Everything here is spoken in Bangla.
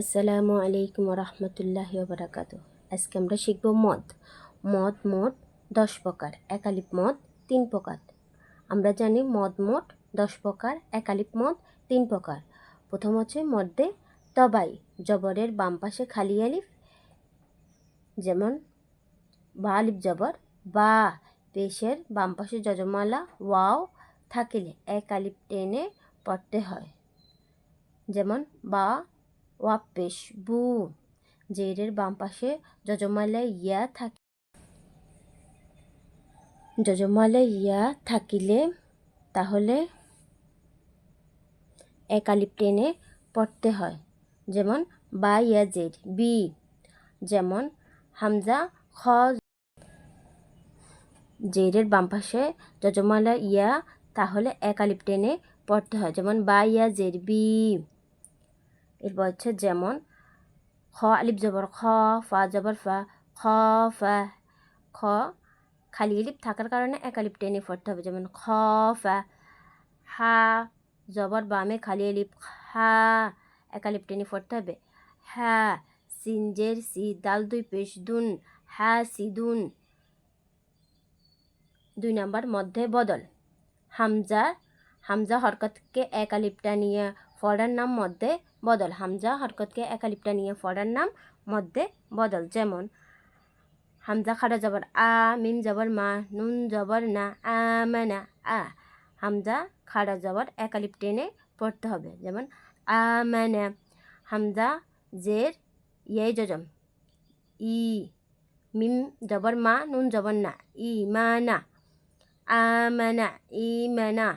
আসসালামু আলাইকুম রহমতুল্লাহ বারাকাতু আজকে আমরা শিখব মদ। মদ মোট দশ প্রকার একালিপ মদ, তিন প্রকার। আমরা জানি মদ মোট দশ প্রকার একালিপ মদ, তিন প্রকার। প্রথম হচ্ছে মধ্যে তবাই, জবরের বাম পাশে খালি আলিফ, যেমন বা আলিফ জবর, বা পেশের বাম পাশে যজমালা, ওয়াও থাকিলে এক টেনে পড়তে হয়। যেমন বা ওয়াপ পেশ বু। জেরের বাম পাশে যজমালা ইয়া থাকে যজমালা ইয়া থাকিলে তাহলে এক আলিফ টেনে পড়তে হয়। যেমন, বা ইয়া জের বি। যেমন, হামজা খ। জেরের বাম পাশে যজমালা ইয়া তাহলে এক আলিফ টেনে পড়তে হয়। যেমন, বা ইয়া জের বি। এরপর হচ্ছে যেমন খ, আলিফ জবর খ, ফা জবর ফা, খ ফা, খ, খালি আলিফ থাকার কারণে এক আলিফ টেনে পড়তে হবে। যেমন খ, ফা, হা জবর বামে খালি এলিপ হা, এক আলিফ টেনে পড়তে হবে। হ্যাঁ সিনজের সি, দাল, দুই পেশ, দুন হ্যাঁ সিদুন দুই নাম্বার মধ্যে বদল। হামজা হামজা হরকতকে এক আলিপটা নিয়ে ফড়ার নাম মধ্যে বদল। হামজা হরকতকে এক আলিপটা নিয়ে ফড়ার নাম মধ্যে বদল। যেমন, হামজা খাড়া জবর আ, মিম জবর মা, নুন জবর না, আ মানা আ। হামজা খাড়া জবর এক আলিপ টেনে পড়তে হবে। যেমন, আ মানা হামজা জের ইয়ে জজম। ই, মিম জবর মা, নুন জবর না, ই, মা, না। আমানা ইমানা